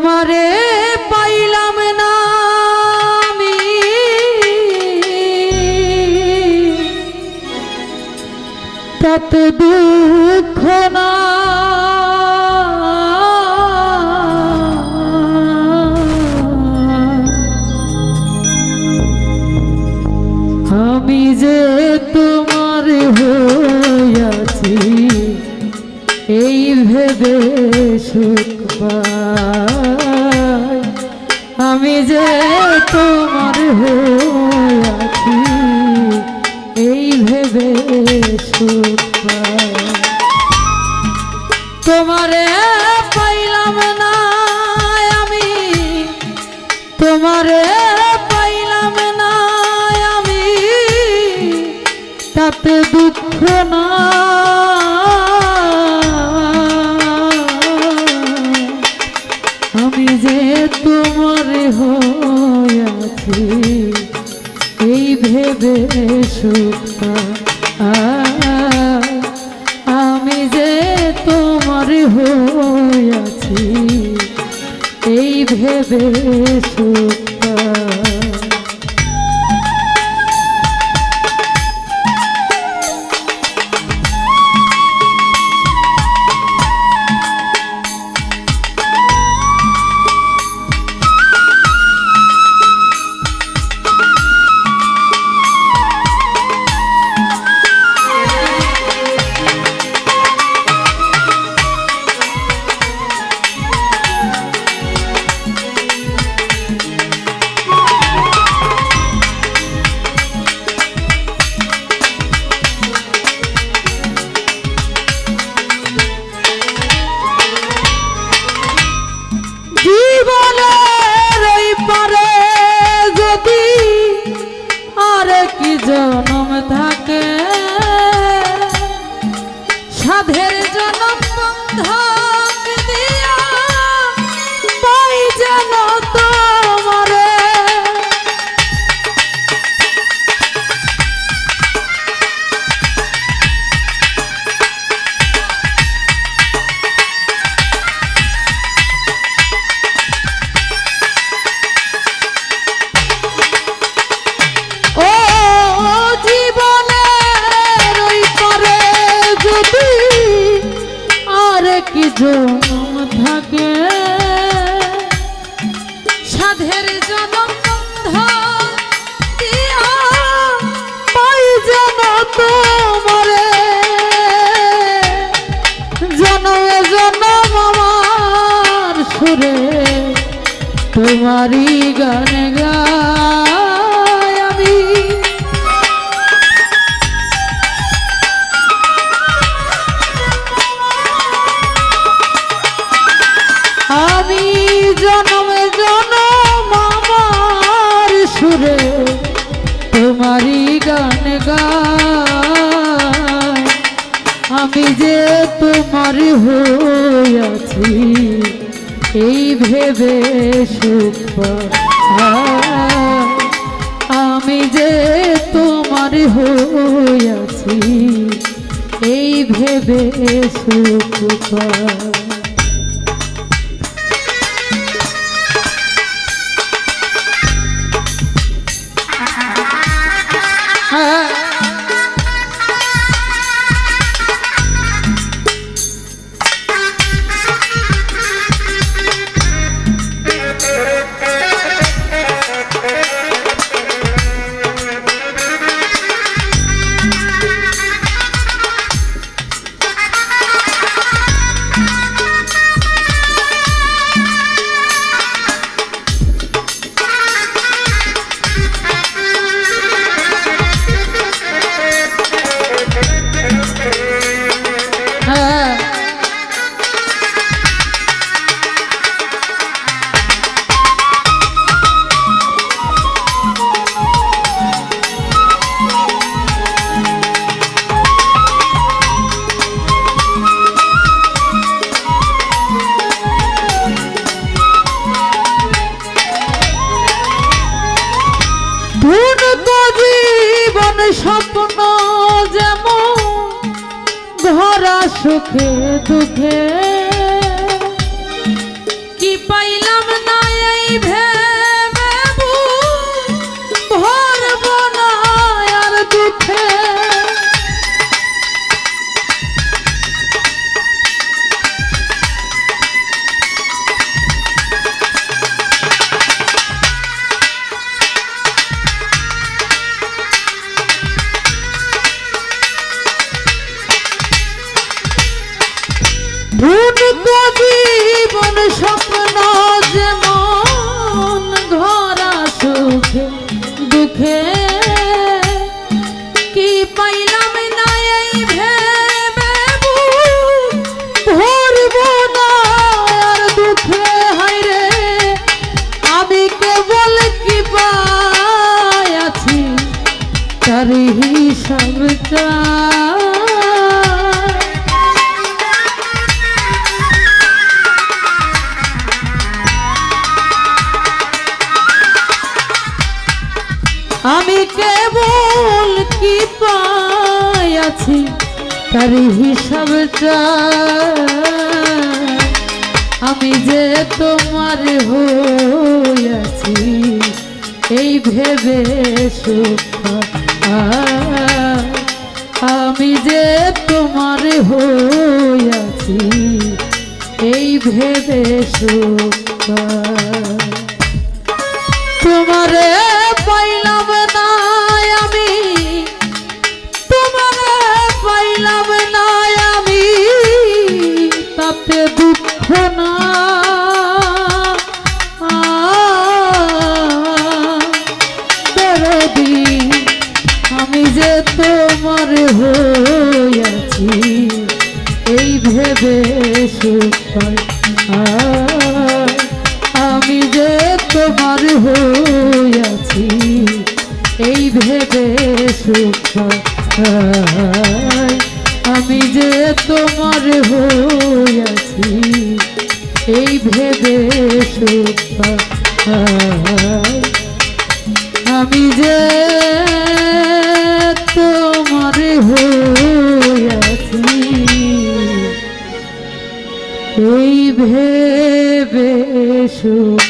তোমারে পাইলাম না আমি তাতে দুঃখ না আমি যে তোমার হইয়াছি এই ভেবে সুখ পাই। আমি যে তোমার হইয়াছি এই ভেবে। তোমারে পাইলাম না আমি, তোমারে পাইলাম না আমি, তাতে আমি যে তোমার হয়েছি এই ভেবে সুখ। আমি যে তোমার হয়েছি এই ভেবে সুখ তোমারই গান গাই আমি। আমি জনমে জনম আমার সুরে তোমারই গান আমি যে তোমার হইয়াছি এই ভেবে। আমি যে তোমার হইয়াছি এই ভেবে সুখ স্বপ্ন যেমন ধরা সুখে দুঃখে জীবন স্বপ্ন যেমন তার হিসাব চাই। আমি যে তোমার হইয়াছি, এই ভেবে সুখ আমি যে তোমার হইয়াছি, এই ভেবে সুখ তোমারে হইয়াছি এই ভেবে আমি যে তোমার হইয়াছি এই ভেবে আমি যে তোমার হইয়াছি এই ভেবে সুখ